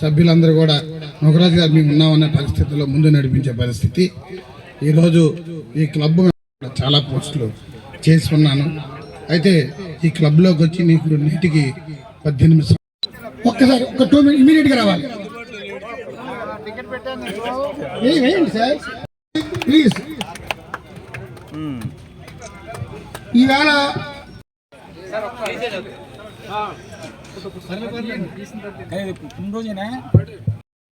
సభ్యులందరూ కూడా నొకరాజు గారు మేము ఉన్నామనే పరిస్థితుల్లో ముందు నడిపించే పరిస్థితి. ఈరోజు ఈ క్లబ్ కూడా చాలా పోస్టులు చేసి ఉన్నాను అయితే ఈ క్లబ్లోకి వచ్చి నీకు నీటికి పద్దెనిమిది సం- ఒక్కసారి ఒక టూ మినిట్ ఇమీడియట్గా రావాలి. వేయండి సార్. ప్లీజ్. ఈవేళ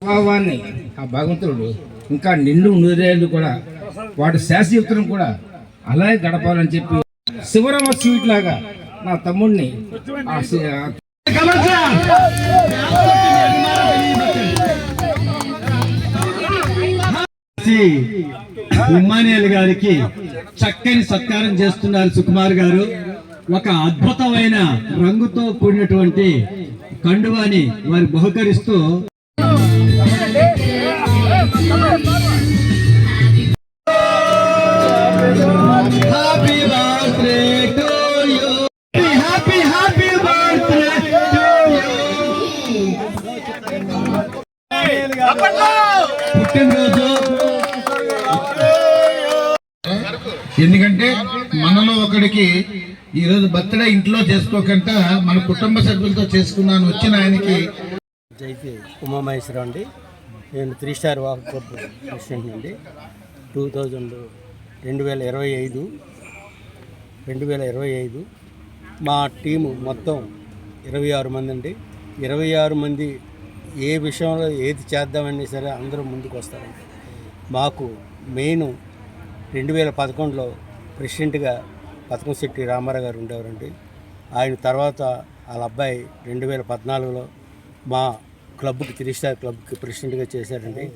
భావాన్ని ఆ భగవంతుడు ఇంకా నిండు నూరేళ్ళు కూడా వాటి శాశ్వతం కూడా అలాగే గడపాలని చెప్పి శివరామ స్వీట్ లాగా నా తమ్ముడిని ఇమ్మానియల్ గారికి చక్కని సత్కారం చేస్తున్నారు సుకుమార్ గారు. ఒక అద్భుతమైన రంగుతో కూడినటువంటి కండువాని వారి బహుకరిస్తూ పుట్టినరోజు ఎందుకంటే మనలో ఒకడికి ఈరోజు బర్త్డే ఇంట్లో చేసుకోకుండా మన కుటుంబ సభ్యులతో చేసుకున్నాను వచ్చిన ఆయనకి. అయితే ఉమామహేశ్వరరావు అండి. నేను three star walk club president అండి. టూ థౌజండ్ రెండు వేల ఇరవై ఐదు రెండు వేల ఇరవై ఐదు మా టీము మొత్తం ఇరవై ఆరు మంది అండి. ఇరవై ఆరు మంది ఏ విషయంలో ఏది చేద్దామని సరే అందరూ ముందుకు వస్తారండి. మాకు మెయిన్ రెండు వేల పదకొండులో ప్రెసిడెంట్గా పతకంశెట్టి రామారావు గారు ఉండేవారండి. ఆయన తర్వాత వాళ్ళ అబ్బాయి రెండు వేల పద్నాలుగులో మా క్లబ్కి త్రీ స్టార్ క్లబ్కి ప్రెసిడెంట్గా చేశారండి.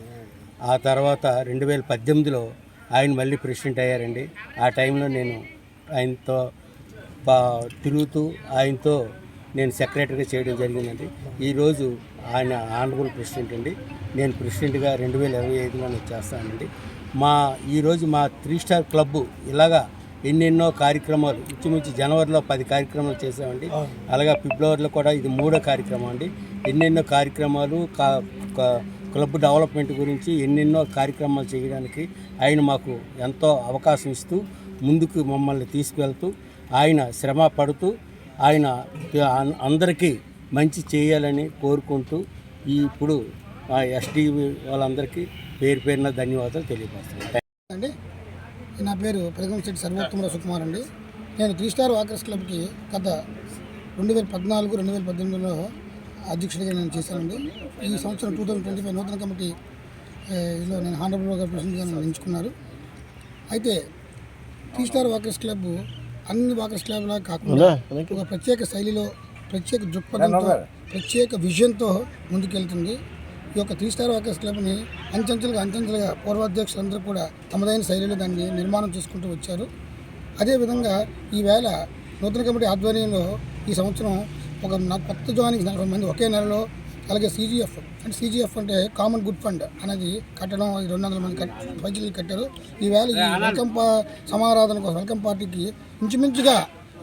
ఆ తర్వాత రెండు వేల పద్దెనిమిదిలో ఆయన మళ్ళీ ప్రెసిడెంట్ అయ్యారండి. ఆ టైంలో నేను ఆయనతో పా- తిరుగుతూ ఆయనతో నేను సెక్రటరీగా చేయడం జరిగిందండి. ఈరోజు ఆయన ఆనరబుల్ ప్రెసిడెంట్ అండి. నేను ప్రెసిడెంట్గా రెండు వేల ఇరవై ఐదులో చేస్తానండి. మా ఈరోజు మా త్రీ స్టార్ క్లబ్ ఇలాగా ఎన్నెన్నో కార్యక్రమాలు ఇంచుమించు జనవరిలో పది కార్యక్రమాలు చేసామండి అలాగే ఫిబ్రవరిలో కూడా ఇది మూడో కార్యక్రమం అండి. ఎన్నెన్నో కార్యక్రమాలు క్లబ్ డెవలప్మెంట్ గురించి ఎన్నెన్నో కార్యక్రమాలు చేయడానికి ఆయన మాకు ఎంతో అవకాశం ఇస్తూ ముందుకు మమ్మల్ని తీసుకువెళ్తూ ఆయన శ్రమ పడుతూ ఆయన అందరికీ మంచి చేయాలని కోరుకుంటూ ఈ ఇప్పుడు ఆ ఎస్డి వాళ్ళందరికీ పేరు పేరున ధన్యవాదాలు తెలియపరుస్తున్నాను అండి నా పేరు ప్రగంశెట్టి సర్వోత్తమరావు సుకుమార్ అండి. నేను త్రీ స్టార్ వాకర్స్ క్లబ్కి గత రెండు వేల పద్నాలుగు రెండు వేల పద్దెనిమిదిలో అధ్యక్షుడిగా నేను చేశానండి. ఈ సంవత్సరం టూ థౌజండ్ ట్వంటీ ఫైవ్ నూతన కమిటీ ఏ, లో నేను హానరబుల్గా ప్రెసిడెంట్గా నన్ను ఎంచుకున్నారు. అయితే త్రీ స్టార్ వాకర్స్ క్లబ్ అన్ని వాకర్స్ క్లబ్లా కాకుండా ఒక ప్రత్యేక శైలిలో ప్రత్యేక దృక్పథంతో ప్రత్యేక విజన్తో ముందుకెళ్తుంది. ఈ యొక్క త్రీ స్టార్ వాకర్స్ క్లబ్ని అంచెంచెలుగా అంచెంచెలుగా పూర్వాధ్యక్షులందరూ కూడా తమదైన శైలిలో దాన్ని నిర్మాణం చేసుకుంటూ వచ్చారు. అదేవిధంగా ఈవేళ నూతన కమిటీ ఆధ్వర్యంలో ఈ సంవత్సరం ఒక కొత్త జాయినింగ్ నలభై మంది ఒకే నెలలో అలాగే సీజీఎఫ్ అంటే సీజీఎఫ్ అంటే కామన్ గుడ్ ఫండ్ అనేది కట్టడం రెండు వందల మంది కట్ కట్టారు. ఈవేళ ఈ వెల్కమ్ సమారాధన కోసం వెల్కమ్ పార్టీకి ఇంచుమించుగా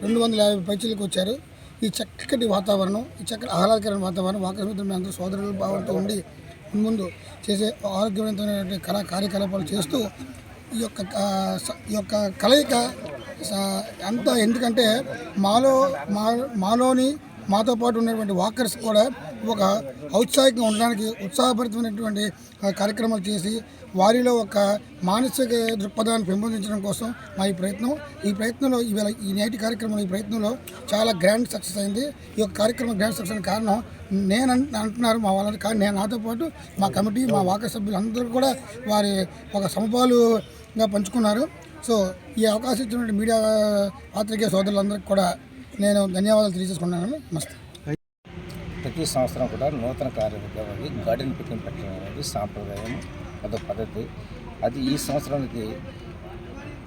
రెండు వందల యాభై పైచీలకు వచ్చారు. ఈ చక్కటి వాతావరణం ఈ చక్కటి ఆహ్లాదకరమైన వాతావరణం వాకర్మిత్రులు అందరూ సోదరులు భావంతో ఉండి ముందు చేసే ఆరోగ్యవంతమైనటువంటి కళా కార్యకలాపాలు చేస్తూ ఈ యొక్క ఈ యొక్క కలయిక స- అంతా ఎందుకంటే మాలో మా మాలోని మాతో పాటు ఉన్నటువంటి వాకర్స్ కూడా ఒక ఔత్సాహికంగా ఉండడానికి ఉత్సాహభరితమైనటువంటి కార్యక్రమాలు చేసి వారిలో ఒక మానసిక దృక్పథాన్ని పెంపొందించడం కోసం మా ఈ ప్రయత్నం. ఈ ప్రయత్నంలో ఈవేళ ఈ నేటి కార్యక్రమం ఈ ప్రయత్నంలో చాలా గ్రాండ్ సక్సెస్ అయింది. ఈ యొక్క కార్యక్రమం గ్రాండ్ సక్సెస్ అయిన కారణం నేను అంటున్నారు మా వాళ్ళని కానీ నేను నాతో పాటు మా కమిటీ మా వాక సభ్యులందరూ కూడా వారి ఒక సమపాలుగా పంచుకున్నారు. సో ఈ అవకాశం ఇచ్చినటువంటి మీడియా పాత్రికేయ సోదరులందరికీ కూడా నేను ధన్యవాదాలు తెలియజేసుకున్నాను నమస్తే. ప్రతి సంవత్సరం కూడా నూతన కార్యక్రమాలు గార్డెన్ పికింగ్ పెట్టడం అనేది సాంప్రదాయం అదొక పద్ధతి. అది ఈ సంవత్సరానికి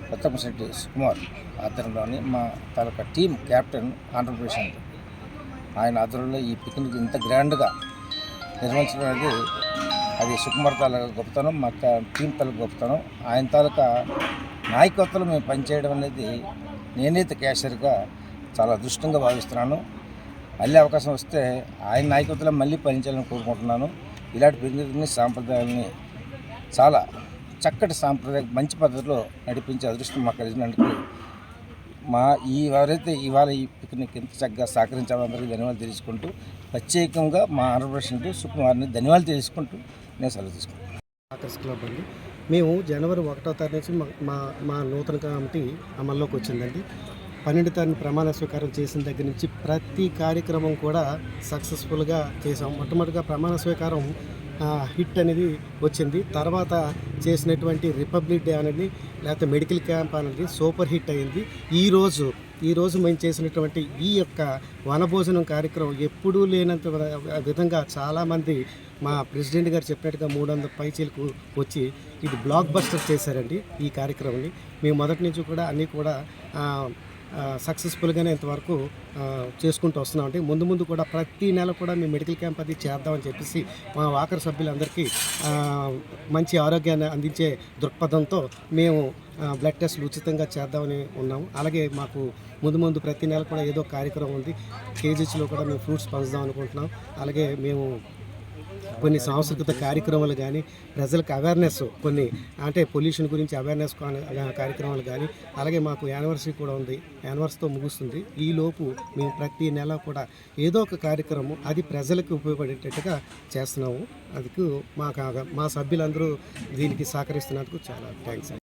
కొత్తపశెట్టి సుకుమార్ ఆధ్వర్యంలోని మా తాలూకా టీం క్యాప్టెన్ ఆంధ్రప్రదేశ్ ఆయన ఆధ్వర్యంలో ఈ పిక్నిక్ ఇంత గ్రాండ్గా నిర్వహించడం అనేది అది సుకుమార్ తాలూకా గొప్పతనం మా టీం తాలూకా గొప్పతనం. ఆయన తాలూకా నాయకత్వంలో మేము పనిచేయడం అనేది నేనైతే క్యాషియర్గా చాలా అదృష్టంగా భావిస్తున్నాను. మళ్ళీ అవకాశం వస్తే ఆయన నాయకత్వంలో మళ్ళీ పనిచేయాలని కోరుకుంటున్నాను. ఇలాంటి పెళ్ళి సాంప్రదాయాలని చాలా చక్కటి సాంప్రదాయ మంచి పద్ధతిలో నడిపించే అదృష్టం మాకు కలిగినందుకు మా ఈ ఎవరైతే ఇవాళ ఈ పిక్నిక్ ఎంత చక్కగా సహకరించాలో అందరికీ ధన్యవాదాలు తెలుసుకుంటూ ప్రత్యేకంగా మా ఆంధ్రప్రదేశ్ సుకుమార్ని ధన్యవాదాలు తెలుసుకుంటూ నేను సెలవు తీసుకుంటాను క్లబ్ అండి. మేము జనవరి ఒకటో తారీఖు నుంచి మా- మా మా నూతన కమిటీ అమల్లోకి వచ్చిందండి. పన్నెండు తారీఖు ప్రమాణ స్వీకారం చేసిన దగ్గర నుంచి ప్రతి కార్యక్రమం కూడా సక్సెస్ఫుల్గా చేసాం మొట్టమొదటిగా ప్రమాణ స్వీకారం హిట్ అనేది వచ్చింది. తర్వాత చేసినటువంటి రిపబ్లిక్ డే అనేది లేకపోతే మెడికల్ క్యాంప్ అనేది సూపర్ హిట్ అయింది. ఈరోజు ఈరోజు మేము చేసినటువంటి ఈ యొక్క వనభోజనం కార్యక్రమం ఎప్పుడూ లేనంత విధంగా చాలామంది మా ప్రెసిడెంట్ గారు చెప్పినట్టుగా మూడు వందల పైచీలకు వచ్చి ఇది బ్లాక్ బస్టర్ చేశారండి ఈ కార్యక్రమాన్ని. మేము మొదటి నుంచి కూడా అన్నీ కూడా సక్సెస్ఫుల్గానే ఇంతవరకు చేసుకుంటూ వస్తున్నామండి ముందు ముందు కూడా ప్రతి నెల కూడా మేము మెడికల్ క్యాంప్ అది చేద్దామని చెప్పేసి మా వాకర్ సభ్యులందరికీ మంచి ఆరోగ్యాన్ని అందించే దృక్పథంతో మేము బ్లడ్ టెస్ట్లు ఉచితంగా చేద్దామని ఉన్నాము. అలాగే మాకు ముందు ముందు ప్రతి నెల కూడా ఏదో కార్యక్రమం ఉంది. కేజీస్లో కూడా మేము ఫ్రూట్స్ పంచుదాం అనుకుంటున్నాం. అలాగే మేము కొన్ని సాంస్కృతిక కార్యక్రమాలు కానీ ప్రజలకు అవేర్నెస్ కొన్ని అంటే పొల్యూషన్ గురించి అవేర్నెస్ కార్యక్రమాలు కానీ అలాగే మాకు యానివర్సరీ కూడా ఉంది. యానివర్సరీతో ముగుస్తుంది. ఈ లోపు మేము ప్రతి నెల కూడా ఏదో ఒక కార్యక్రమం అది ప్రజలకు ఉపయోగపడేటట్టుగా చేస్తున్నాము. అందుకు మా మా సభ్యులందరూ దీనికి సహకరిస్తున్నందుకు చాలా థ్యాంక్స్